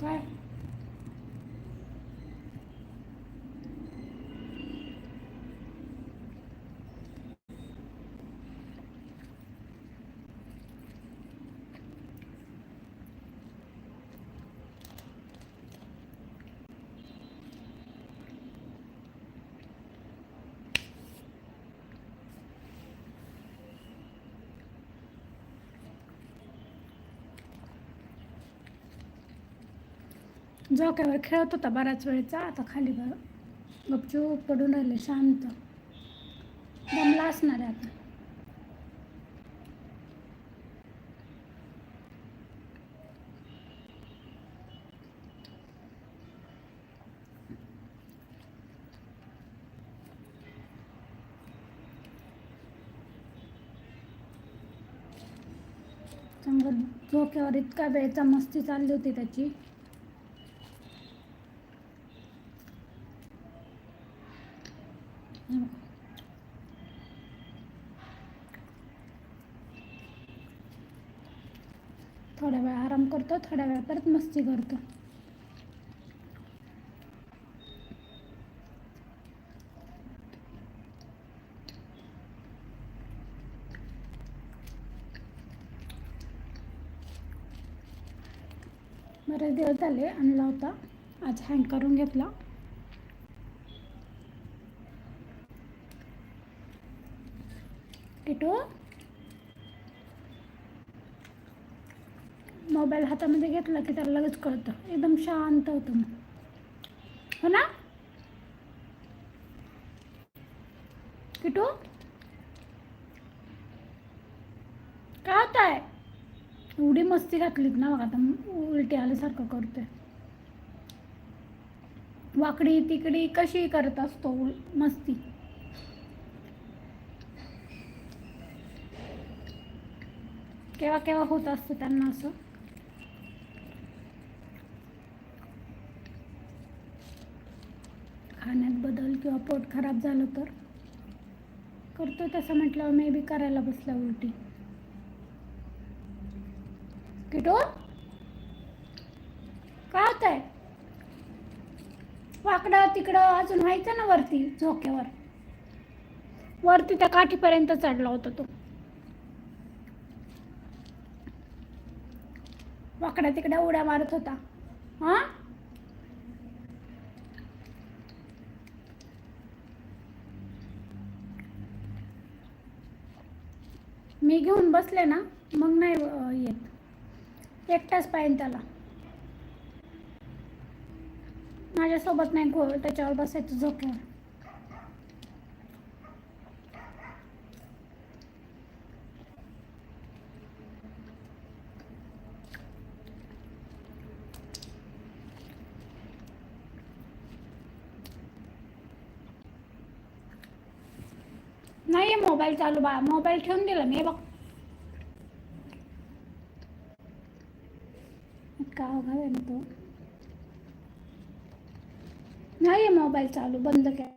乖。झोक्यावर खेळत होता बऱ्याच वेळचा. आता खाली बरं गपचूप पडून राहिले शांत. दमला असणार आहे आता. चांगलं झोक्यावर इतका वेळचा मस्ती चालली होती त्याची हे बघा. थोड्या वेळ आराम करतो थोड्या वेळ परत मस्ती करतो. बरेच दिवस झाले आणला होता आज हँग करून घेतला. किटू मोबाईल हातामध्ये घेतला की त्याला लगेच कळतं. एकदम शांत होतं मग हो ना? किटू? काय होत आहे एवढी मस्ती घातलीत ना बघ आता उलटी आल्यासारखं करतोय. वाकडी तिकडी कशी करत असतो मस्ती? केव्हा केव्हा होत असतं त्यांना असं? खाण्यात बदल किंवा पोट खराब झालं तर? करतो तसं म्हटल्यावर मे बी करायला बसला उलटी. किटो? काय होत आहे वाकडं तिकडं अजून व्हायचं ना वरती झोक्यावर? वरती त्या काठीपर्यंत चढला होता तो. वाकड्या तिकड्या उड्या मारत होता. हा? मी घेऊन बसले ना मग नाही येत. एकटाच पाहिजे त्याला. माझ्यासोबत नाही गो त्याच्यावर बसायचं झोक्यावर नाही मोबाईल चालू बा मोबाईल ठेवून दिला मी बघ. का ना तो. नाही मोबाईल चालू बंद काय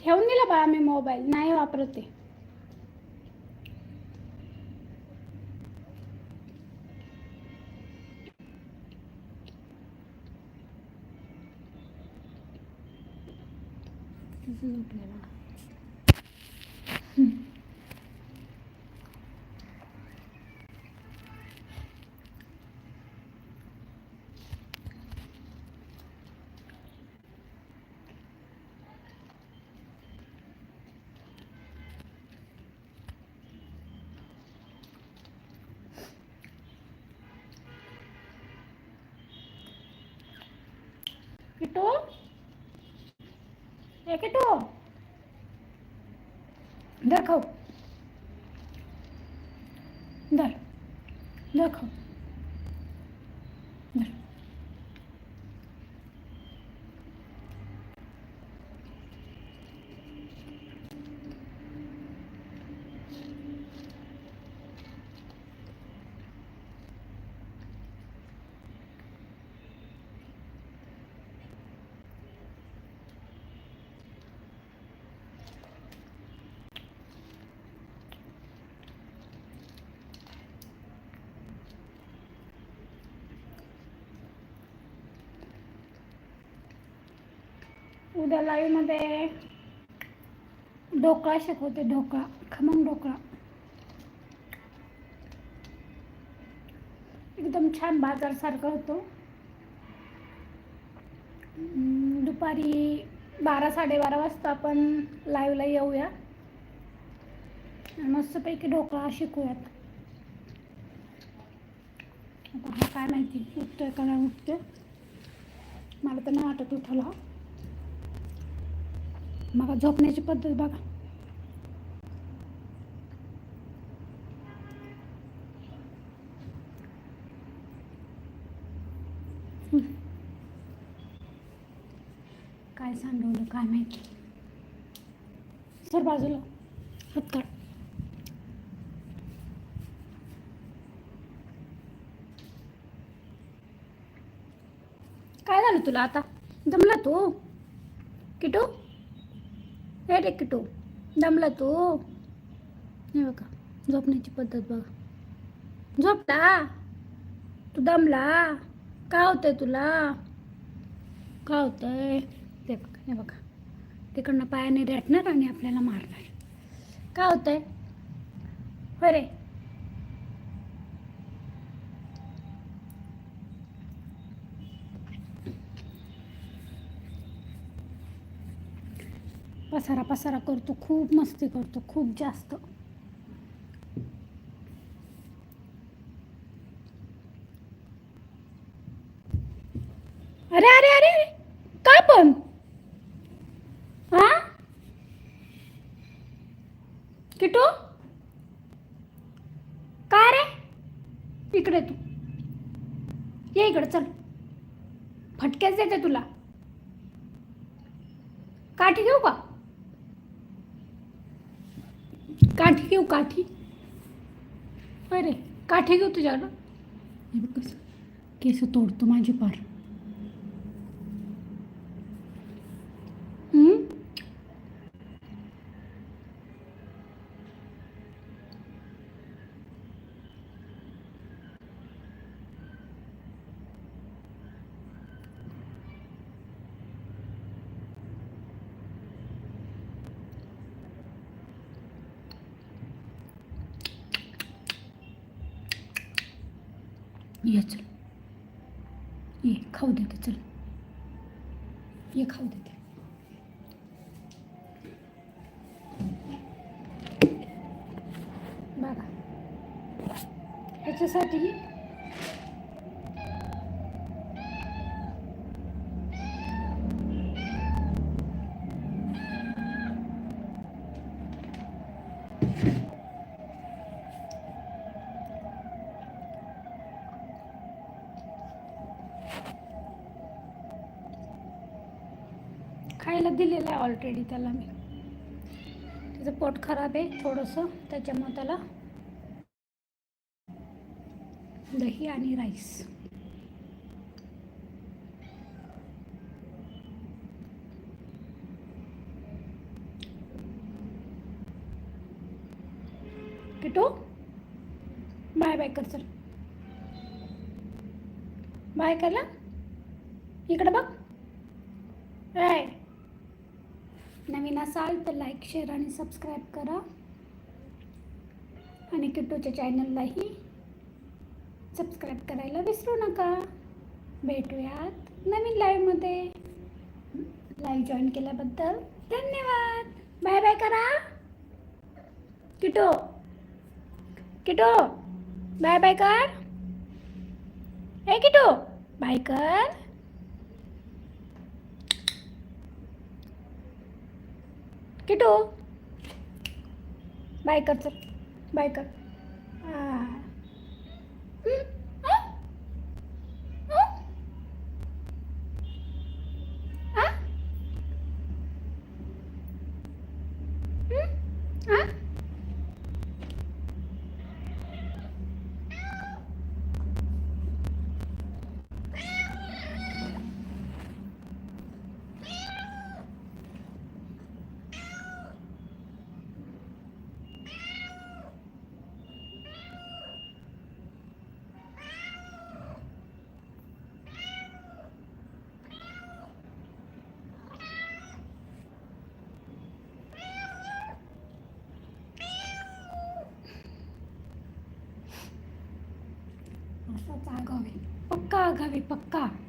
ठेवून दिला बाळा मी मोबाईल. नाही वापरते কেটো। কেটো। দেখো। ধর। দেখো। उद्या लाईव्हमध्ये ढोकळा शिकवते ढोकळा खमंग ढोकळा. एकदम छान बाजारसारखं होतो. दुपारी बारा साडेबारा वाजता आपण लाईव्हला येऊया. मस्तपैकी ढोकळा शिकूयात. आता हा काय माहिती उठतोय का नाही उठतोय? मला तर नाही वाटत उठला. मग झोपण्याची पद्धत बघा. काय सांडवलं काय माहिती? सर बाजूला. हात काय झालं तुला आता? जमला तू? किटू? हे रे किटू दमला तू हे बघा झोपण्याची पद्धत बघा झोपला तू दमला का होतंय तुला का होतंय ते बघा हे बघा तिकडनं पायाने रेटणार आणि आपल्याला मारणार का होतंय होय रे पसारा पसारा करतो खूप मस्ती करतो खूप जास्त. अरे अरे अरे का काय पण? हा किटू? का रे? इकडे तू. ये इकडे चल. फटक्याच देते तुला. काठी घेऊ का? काठी घेऊ काठी. अरे काठी घेऊ तुझ्याकडं. हे बघ कसं केस तोडतो माझी पार. ये चल. ये खाऊ देते चल. ये खाऊ देते बघा. याच्यासाठी दिलेलं आहे ऑलरेडी त्याला मी. त्याचं पोट खराब आहे थोडंसं त्याच्यामुळे त्याला दही आणि राईस किटो बाय बाय कर चल. बाय करला इकडं बघ. काय नवीन असाल तर लाईक शेअर आणि सबस्क्राईब करा. आणि किट्टूच्या चॅनललाही सबस्क्राईब करायला विसरू नका. भेटूयात नवीन लाईव्हमध्ये लाईव्ह जॉईन केल्याबद्दल धन्यवाद. बाय बाय करा. किटो किटो बाय बाय कर. हे किटो बाय कर. किटू. बाय कर चल. बाय कर. हा. हं? पक्का